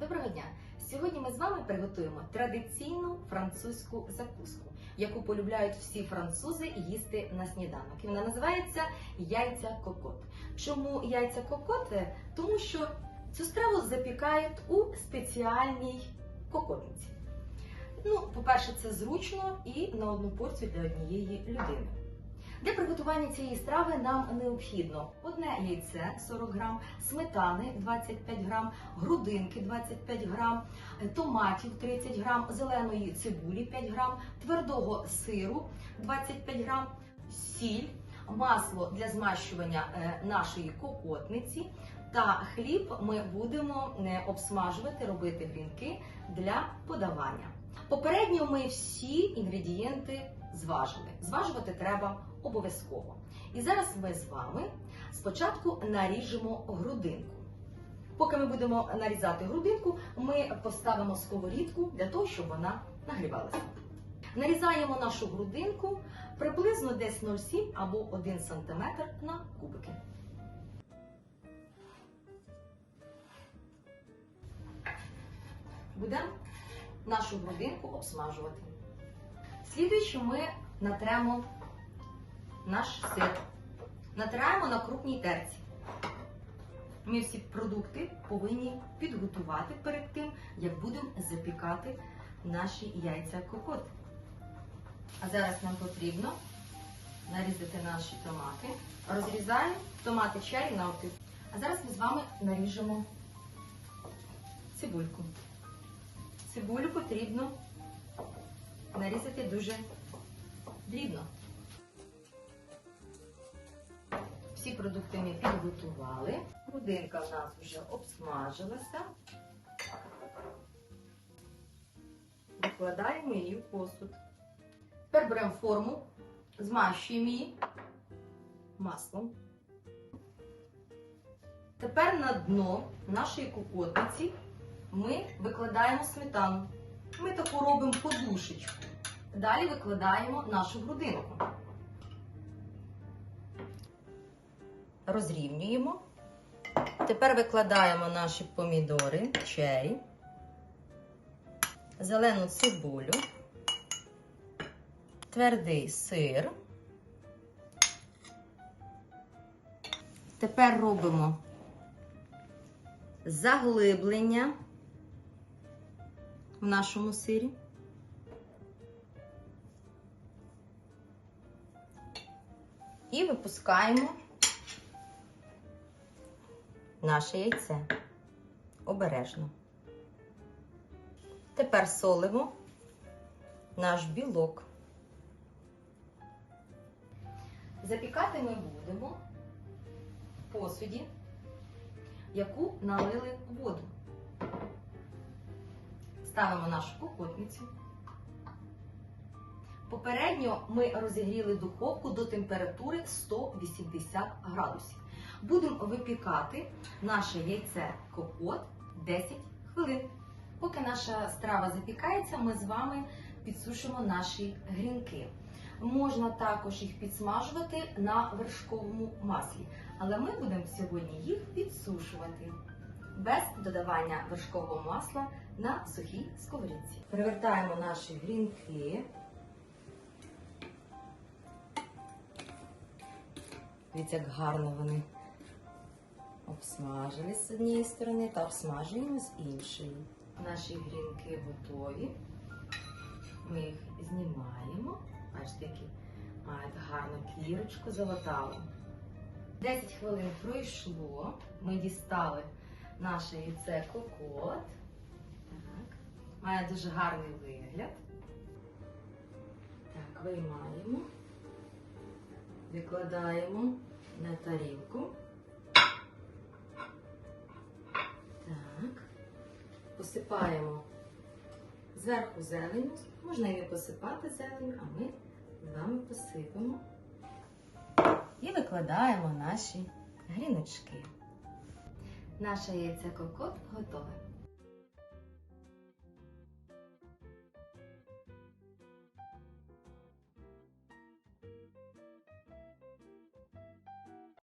Доброго дня! Сьогодні ми з вами приготуємо традиційну французьку закуску, яку полюбляють всі французи їсти на сніданок. І вона називається яйця кокот. Чому яйця кокот? Тому що цю страву запікають у спеціальній кокотниці. Ну, по-перше, це зручно і на одну порцію для однієї людини. Для приготування цієї страви нам необхідно одне яйце 40 грам, сметани 25 грам, грудинки 25 грам, томатів 30 грам, зеленої цибулі 5 грам, твердого сиру 25 грам, сіль, масло для змащування е, нашої кокотниці та хліб ми будемо е, обсмажувати, робити грінки для подавання. Попередньо ми всі інгредієнти зважили. Зважувати треба обов'язково. І зараз ми з вами спочатку наріжемо грудинку. Поки ми будемо нарізати грудинку, ми поставимо сковорідку для того, щоб вона нагрівалася. Нарізаємо нашу грудинку приблизно десь 0,7 або 1 см на кубики. Будемо нашу грудинку обсмажувати. Слідуючи ми натремо наш сир. Натираємо на крупній терці. Ми всі продукти повинні підготувати перед тим, як будемо запікати наші яйця кокот. А зараз нам потрібно нарізати наші томати. Розрізаємо томати чері навпіл. А зараз ми з вами наріжемо цибульку. Цибулю потрібно нарізати дуже дрібно. Всі продукти ми підготували. Грудинка в нас вже обсмажилася. Викладаємо її в посуд. Тепер беремо форму, змащуємо її маслом. Тепер на дно нашої кукотниці ми викладаємо сметану. Ми таку робимо подушечку. Далі викладаємо нашу грудинку. Розрівнюємо. Тепер викладаємо наші помідори, чері, зелену цибулю, твердий сир. Тепер робимо заглиблення в нашому сирі. І випускаємо наше яйце обережно. Тепер солимо наш білок. Запікати ми будемо в посуді, яку налили воду. Ставимо нашу кокотницю. Попередньо ми розігріли духовку до температури 180 градусів. Будемо випікати наше яйце кокот 10 хвилин. Поки наша страва запікається, ми з вами підсушимо наші грінки. Можна також їх підсмажувати на вершковому маслі, але ми будемо сьогодні їх підсушувати без додавання вершкового масла на сухій сковорідці. Перевертаємо наші грінки. Дивіться, як гарно вони обсмажились з однієї сторони та обсмажуємо з іншої. Наші грінки готові. Ми їх знімаємо. Бачите, які мають гарну кірочку золотаву. 10 хвилин пройшло. Ми дістали наше яйце кокот. Має дуже гарний вигляд. Так, виймаємо, викладаємо на тарілку. Так. Посипаємо зверху зеленю. Можна і не посипати зеленю, а ми з вами посипемо. І викладаємо наші гріночки. Наше яйце кокот готове.